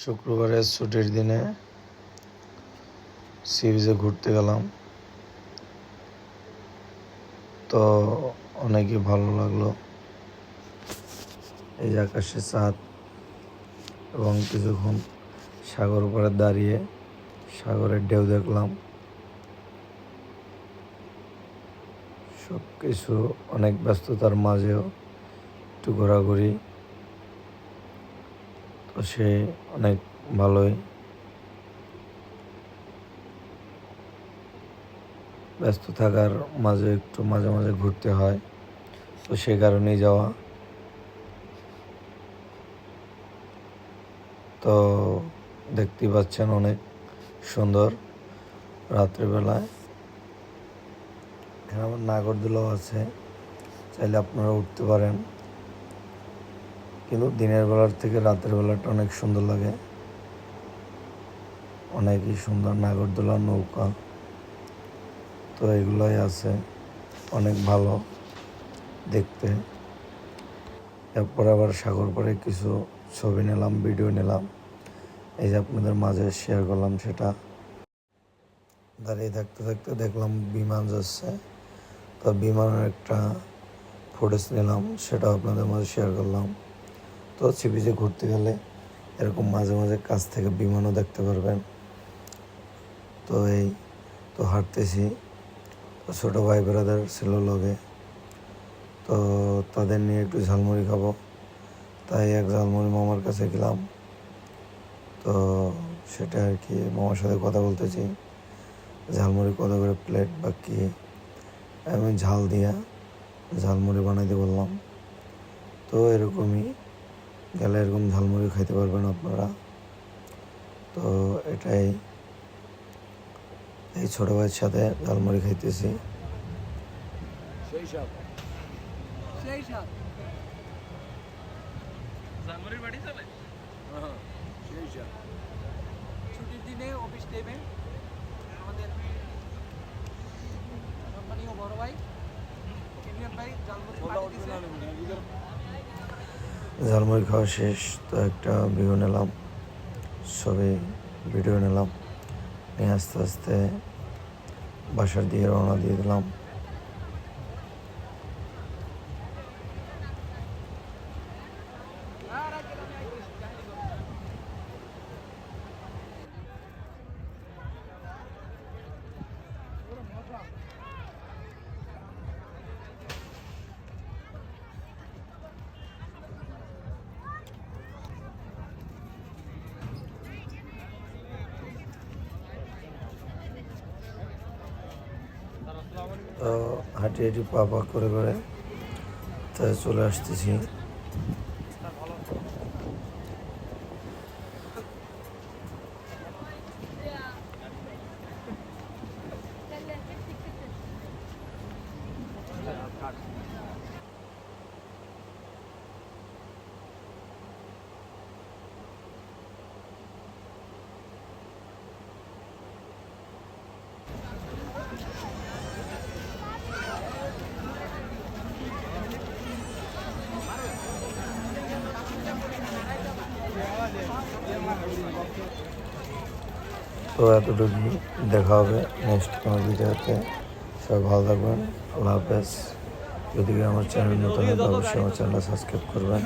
শুক্রবারের ছুটির দিনে সি বিচে ঘুরতে গেলাম। তো অনেকই ভালো লাগল। এই আকাশে চাঁদ এবং কিছুক্ষণ সাগর উপরে দাঁড়িয়ে সাগরের ঢেউ দেখলাম। সব কিছু অনেক ব্যস্ততার মাঝেও একটু ঘোরাঘুরি সে অনেক ভালোই। ব্যস্ত থাকার মাঝে একটু মাঝে মাঝে ঘুরতে হয়, তো সে কারণেই যাওয়া। তো দেখতেই পাচ্ছেন অনেক সুন্দর রাত্রিবেলায়। এখানে আমার নাগরদোলাও আছে, চাইলে আপনারা উঠতে পারেন। কিন্তু দিনের বেলার থেকে রাতের বেলাটা অনেক সুন্দর লাগে। অনেকই সুন্দর নাগরদোলা নৌকা। তো এগুলোই আছে, অনেক ভালো দেখতে। এরপর আবার সাগর পরে কিছু ছবি নিলাম, ভিডিও নিলাম। এই যে আপনাদের মাঝে শেয়ার করলাম সেটা। দাঁড়িয়ে থাকতে থাকতে দেখলাম বিমান যাচ্ছে। তো বিমানের একটা ফুটেজ নিলাম সেটা আপনাদের মাঝে শেয়ার করলাম। তো সিবিজে ঘুরতে গেলে এরকম মাঝে মাঝে কাছ থেকে বিমানও দেখতে পারবেন। তো এই তো হাঁটতেছি। তো ছোটো ভাই ব্রাদার ছিল লগে। তো তাদের নিয়ে একটু ঝালমুড়ি খাব। তাই এক ঝালমুড়ি মামার কাছে গেলাম। তো সেটা আর কি, মামার সাথে কথা বলতেছি। ঝালমুড়ি কত করে প্লেট বা কী? আমি ঝাল দিয়া ঝালমুড়ি বানাইতে বললাম। তো এরকমই গেলে এরকম ঝালমুড়ি খাইতে পারবেন আপনারা। তো এটাই এই ছোটো ভাইয়ের সাথে ঝালমুড়ি খাইতেছি। সেই সব সেই সাত জানুয়ারির বাড়ি চলে? হ্যাঁ, সেই সব ছুটির দিনে অফিস টাইমে আমাদের সম্মানীয় বড় ভাই ভাই জালমুড়ি ঝালমুড়ি খাওয়া শেষ, তো একটা ভিউ নিলাম। ছবি ভিডিও নিলাম। নিয়ে আস্তে আস্তে বাসার দিয়ে রওনা দিয়ে দিলাম। হাঁটি হাঁটি পা পা করে করে তাই চলে আসতেছি। তো এতটুকু দেখা হবে নেক্সট কোনো ভিডিওতে। সবাই ভালো থাকবেন, আল্লাহ হাফেজ। যদি আমার চ্যানেল নতুন হয় অবশ্যই আমার চ্যানেলটা সাবস্ক্রাইব করবেন।